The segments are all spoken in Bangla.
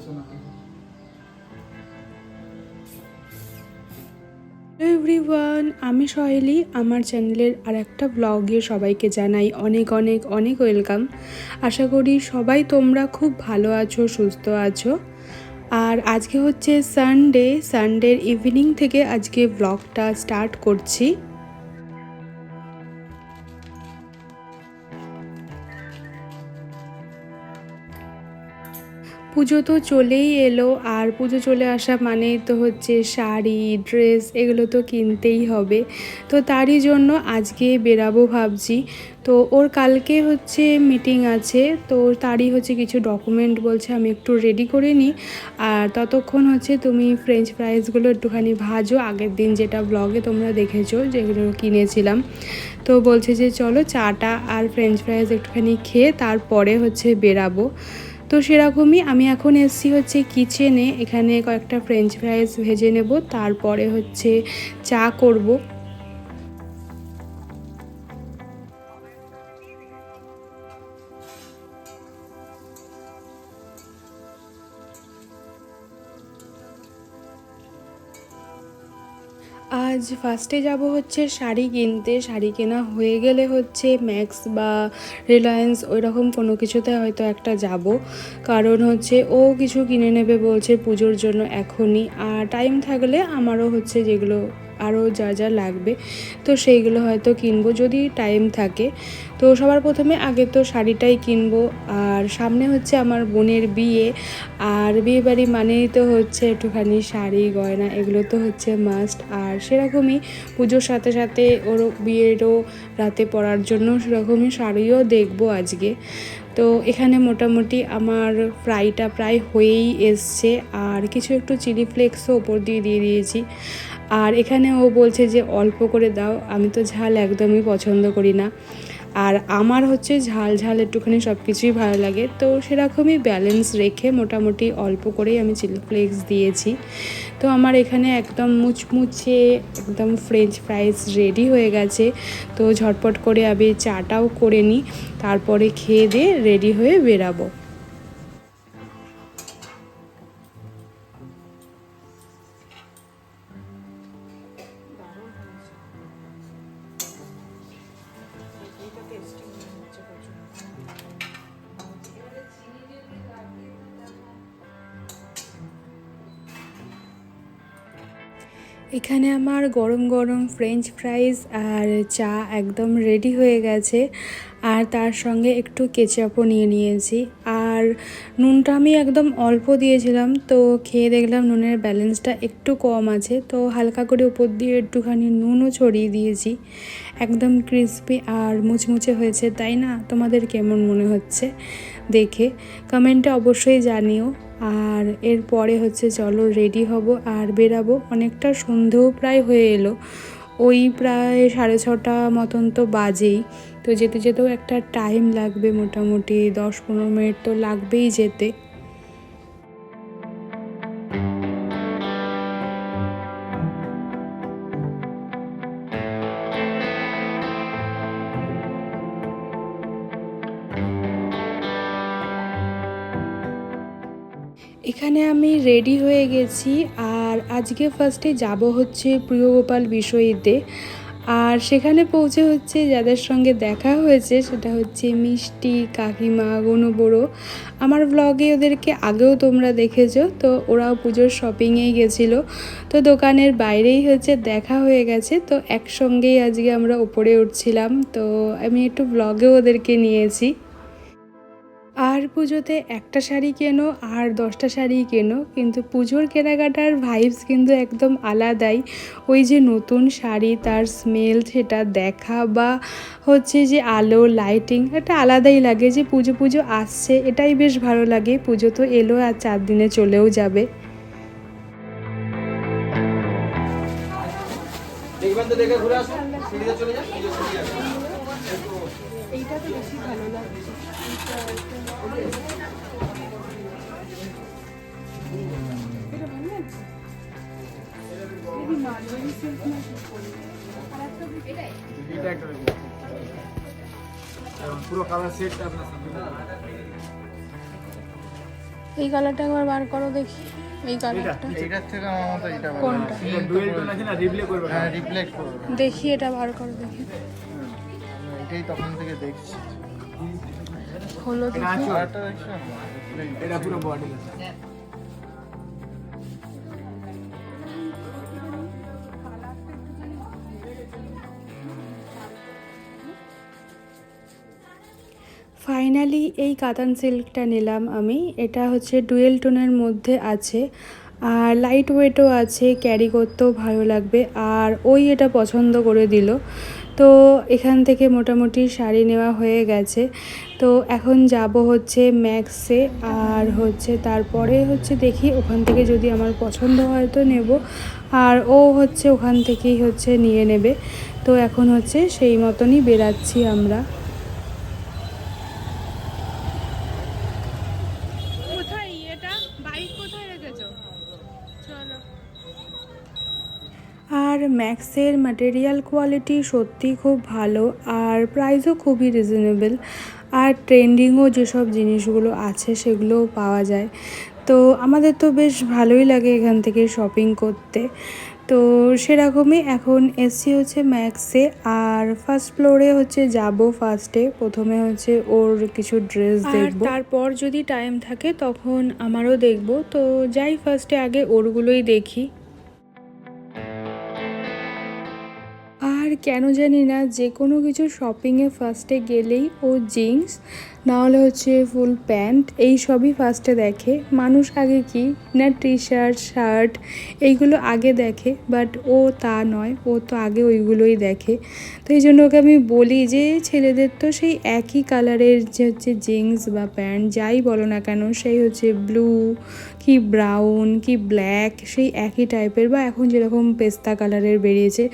হ্যালো এভরিওয়ান আমি সহেলি, আমার চ্যানেলের আর একটা ব্লগে সবাইকে জানাই অনেক অনেক অনেক ওয়েলকাম। আশা করি সবাই তোমরা খুব ভালো আছো, সুস্থ আছো। আর আজকে হচ্ছে সানডে সানডের ইভিনিং থেকে আজকে ব্লগটা স্টার্ট করছি। পুজো তো চলেই এলো, আর পুজো চলে আসা মানেই তো হচ্ছে শাড়ি, ড্রেস এগুলো তো কিনতেই হবে। তো তারই জন্য আজকে বেরাবো ভাবছি। তো ওর কালকে হচ্ছে মিটিং আছে, তো তারই হচ্ছে কিছু ডকুমেন্ট বলছে, আমি একটু রেডি করে নিই আর ততক্ষণ হচ্ছে তুমি ফ্রেঞ্চ ফ্রাইসগুলো একটুখানি ভাজো, আগের দিন যেটা ব্লগে তোমরা দেখেছ, যেগুলো কিনেছিলাম। তো বলছে যে চলো চাটা আর ফ্রেঞ্চ ফ্রাইস একটুখানি খেয়ে তারপরে হচ্ছে বেরাবো। তো সেরকমই আমি এখন এসছি হচ্ছে কিচেনে এখানে কয়েকটা ফ্রেঞ্চ ফ্রাইজ ভেজে নেব, তারপরে হচ্ছে চা করব। আজ ফার্স্টে যাব হচ্ছে শাড়ি কিনতে। শাড়ি কেনা হয়ে গেলে হচ্ছে ম্যাক্স বা রিলায়েন্স ওই রকম কোনো কিছুতে হয়তো একটা যাব। কারণ হচ্ছে ও কিছু কিনে নেবে বলছে পুজোর জন্য এখনই। আর টাইম থাকলে আমারও হচ্ছে যেগুলো আরও যা যা লাগবে, তো সেইগুলো হয়তো কিনবো যদি টাইম থাকে। তো সবার প্রথমে আগে তো শাড়িটাই কিনবো, আর সামনে হচ্ছে আমার বোনের বিয়ে, আর বিয়ে বাড়ি মানেই তো হচ্ছে একটুখানি শাড়ি, গয়না, এগুলো তো হচ্ছে মাস্ট আর সেরকমই পুজোর সাথে সাথে ওর বিয়েরও রাতে পরার জন্য সেরকমই শাড়িও দেখব আজকে। তো এখানে মোটামুটি আমার ফ্রাইটা প্রায় হয়েই এসছে, আর কিছু একটু চিলি ফ্লেক্সও ওপর দিয়ে দিয়ে দিয়েছি। আর এখানে ও বলছে যে, অল্প করে দাও, আমি তো ঝাল একদমই পছন্দ করি না। আর আমার হচ্ছে ঝাল ঝাল একটুখানি সব কিছুই ভালো লাগে। তো সেরকমই ব্যালেন্স রেখে মোটামুটি অল্প করেই আমি চিলি ফ্লেক্স দিয়েছি। তো আমার এখানে একদম মুচমুচে, একদম ফ্রেঞ্চ ফ্রাইস রেডি হয়ে গেছে। তো ঝটপট করে আমি চাটাও করে নিই, তারপরে খেয়ে দিয়ে রেডি হয়ে বেরাবো। এখানে আমার গরম গরম ফ্রেঞ্চ ফ্রাইস আর চা একদম রেডি হয়ে গেছে। আর তার সঙ্গে একটু কেচাপও নিয়ে নিয়েছি। আর নুনটা আমি একদম অল্প দিয়েছিলাম, তো খেয়ে দেখলাম নুনের ব্যালেন্সটা একটু কম আছে, তো হালকা করে উপর দিয়ে একটুখানি নুনও ছড়িয়ে দিয়েছি। একদম ক্রিসপি আর মুচমুচে হয়েছে, তাই না? তোমাদের কেমন মনে হচ্ছে? দেখে কমেন্টে অবশ্যই জানিও। আর এরপরে হচ্ছে চলো রেডি হব আর বেরাবো। অনেকটা সন্ধেও প্রায় হয়ে এলো। ওই প্রায় সাড়ে ছটা মতন তো বাজেই। তো যেতে যেতেও একটা টাইম লাগবে মোটামুটি। দশ পনেরো মিনিট তো লাগবেই যেতে। এখানে আমি রেডি হয়ে গেছি আর আজকে ফার্স্টে যাব হচ্ছে প্রিয়গোপাল বিষয়ীতে আর সেখানে পৌঁছে হচ্ছে যাদের সঙ্গে দেখা হয়েছে সেটা হচ্ছে মিষ্টি, কাকিমা গনুবড়ো আমার ব্লগে ওদেরকে আগেও তোমরা দেখেছ, তো ওরাও পুজোর শপিংয়েই গেছিল। তো দোকানের বাইরেই হচ্ছে দেখা হয়ে গেছে, তো একসঙ্গেই আজকে আমরা উপরে উঠছিলাম। তো আমি একটু ব্লগেও ওদেরকে নিয়েছি। আর পুজোতে একটা শাড়ি কেনো আর দশটা শাড়ি কেনো, কিন্তু পুজোর কেনাকাটার ভাইবস কিন্তু একদম আলাদাই। ওই যে নতুন শাড়ি, তার স্মেল সেটা দেখা বা হচ্ছে যে আলো লাইটিং একটা আলাদাই লাগে যে পুজো পুজো আসছে, এটাই বেশ ভালো লাগে। পুজো তো এলো আর চার দিনে চলেও যাবে। দেখবেন তো, দেখে ঘুরে আসুন। চলে যান। এইটা তো বেশি ভালো লাগছে এটা ভালো লাগছে দিদি মালবাড়ি সিল্ক না আর একটা এটা একটা পুরো কালার সেট আপনার এই কালারটা একবার বার করো দেখি। এই কালারটা এইটার থেকে আমার মতো এটা কোনটা? ডুয়েল টোন আছে না রিপ্লে করবে। হ্যাঁ রিফ্লেক্ট করবে। দেখি এটা বার করো দেখি। এটাই তখন থেকে দেখছি। হলো এটা পুরো বডি ফাইনালি এই কাতান সিল্কটা নিলাম আমি। এটা হচ্ছে ডুয়েল টোনের মধ্যে আছে। আর লাইট ওয়েটও আছে ক্যারি করতেও ভালো লাগবে। আর ওই এটা পছন্দ করে দিল। তো এখান থেকে মোটামুটি শাড়ি নেওয়া হয়ে গেছে। তো এখন যাব হচ্ছে ম্যাক্সে আর হচ্ছে তারপরে হচ্ছে দেখি, ওখান থেকে যদি আমার পছন্দ হয় তো নেব। আর ও হচ্ছে ওখান থেকেই হচ্ছে নিয়ে নেবে। তো এখন হচ্ছে সেই মতনই বেরাচ্ছি আমরা কোথায় এটা বাইক কোথায় রেখেছো চলো আর ম্যাক্সের ম্যাটেরিয়াল কোয়ালিটি সত্যি খুব ভালো আর প্রাইসও খুবই রিজনেবল আর ট্রেন্ডিংও যেসব জিনিসগুলো আছে সেগুলোও পাওয়া যায়। তো আমাদের তো বেশ ভালোই লাগে এখান থেকে শপিং করতে। তো সেরকমই এখন এসছি হচ্ছে ম্যাক্সে আর ফার্স্ট ফ্লোরে হচ্ছে যাব ফার্স্টে প্রথমে হচ্ছে ওর কিছু ড্রেস দেখব। তারপর যদি টাইম থাকে তখন আমারও দেখব। তো যাই ফার্স্টে আগে ওরগুলোই দেখি। কেন জানি না যে কোনো কিছু শপিংয়ে ফার্স্টে গেলেই ও জিন্স নাহলে হচ্ছে ফুল প্যান্ট এই সবই ফার্স্টে দেখে। মানুষ আগে কি? না টি শার্ট শার্ট এইগুলো আগে দেখে বাট ও তা নয়, ও তো আগে ওইগুলোই দেখে। তো এই জন্য ওকে আমি বলি যে, ছেলেদের তো সেই একই কালারের যে হচ্ছে জিন্স বা প্যান্ট যাই বলো না কেন, সেই হচ্ছে ব্লু কি ব্রাউন কি ব্ল্যাক সেই একই টাইপের বা এখন যেরকম পেস্তা কালারের বেরিয়েছে,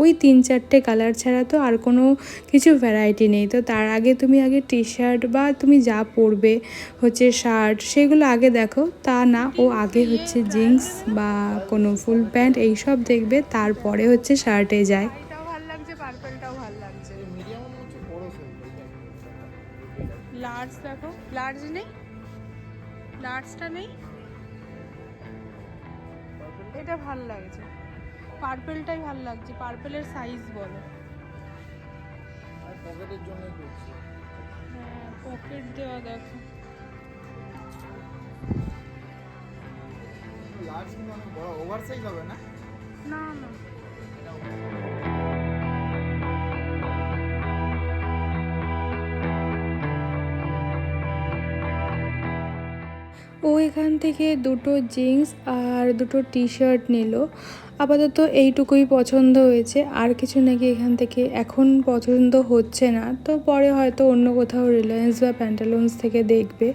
ওই তিন চারটে কালার ছাড়া তো আর কোনো কিছু ভ্যারাইটি নেই। তো তার আগে তুমি আগে টি শার্ট বা তুমি যা পরবে হচ্ছে শার্ট সেগুলো আগে দেখো। তা না ও আগে হচ্ছে জিন্স বা কোনো ফুল প্যান্ট এইসব দেখবে তারপরে হচ্ছে শার্টে যায়। এটাও ভালো লাগছে পার্পলটাও ভালো লাগছে মিডিয়াম হচ্ছে বড় সাইজ লার্জ দেখো। লার্জ নেই? লার্জটা নেই? এটা ভালো লাগছে। পার্পেলটাই ভালো লাগছে। পার্পেলের সাইজ বলো। পকেটের জন্য করছি। পকেট দেওয়া দেখো। লার্জ কিন্তু অনেক বড়। ওভার সাইজ হবে না? না না। ও এখান থেকে দুটো জিন্স আর দুটো টি শার্ট নিল। আপাতত এইটুকুই পছন্দ হয়েছে। আর কিছু নাকি এখান থেকে এখন পছন্দ হচ্ছে না। তো পরে হয়তো অন্য কোথাও রিলায়েন্স বা প্যান্টালুন্স থেকে দেখবে।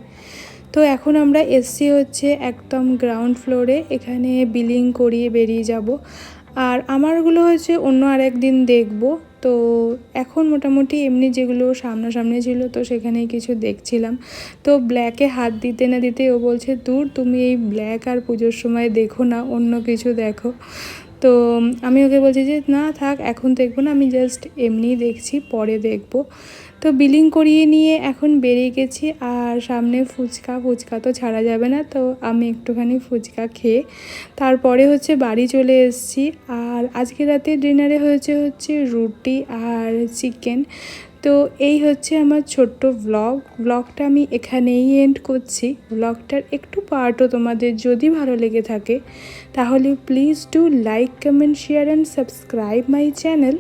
তো এখন আমরা এসছি হচ্ছে একদম গ্রাউন্ড ফ্লোরে এখানে বিলিং করিয়ে বেরিয়ে যাব। আর আমারগুলো হচ্ছে অন্য আর একদিন দেখব। তো এখন মোটামুটি এমনি যেগুলো সামনাসামনি ছিল তো সেখানেই কিছু দেখছিলাম। তো ব্ল্যাকে হাত দিতে না দিতে ও বলছে, দূর, তুমি এই ব্ল্যাক আর পুজোর সময় দেখো না, অন্য কিছু দেখো। তো আমি ওকে বলছি যে, না, থাক, এখন দেখব না, আমি জাস্ট এমনিই দেখছি, পরে দেখব। তো বিলিং করিয়ে নিয়ে এখন বেরিয়ে গেছি, আর সামনে ফুচকা ফুচকা তো ছাড়া যাবে না, তো আমি একটুখানি ফুচকা খেয়ে তারপরে হচ্ছে বাড়ি চলে এসেছি আর আজকে রাতে ডিনারে হয়েছে হচ্ছে রুটি আর চিকেন। তো এই হচ্ছে আমার ছোট্ট ব্লগ ব্লগটা আমি এখানেই এন্ড করছি। ব্লগটার একটু পার্টও তোমাদের যদি ভালো লেগে থাকে, তাহলে please do like comment share and subscribe my channel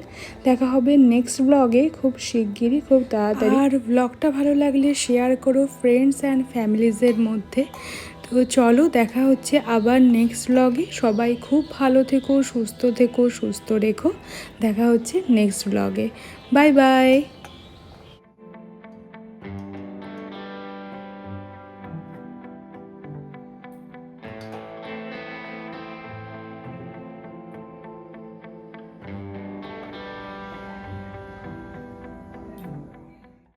দেখা হবে নেক্সট ব্লগে খুব শিগগিরই, খুব তাড়াতাড়ি। আর ব্লগটা ভালো লাগলে শেয়ার করো ফ্রেন্ডস অ্যান্ড ফ্যামিলিজের মধ্যে। তো চলো দেখা হচ্ছে আবার নেক্সট ব্লগে সবাই খুব ভালো থেকো, সুস্থ থেকো, সুস্থ রেখো। দেখা হচ্ছে নেক্সট ব্লগে বাই বাই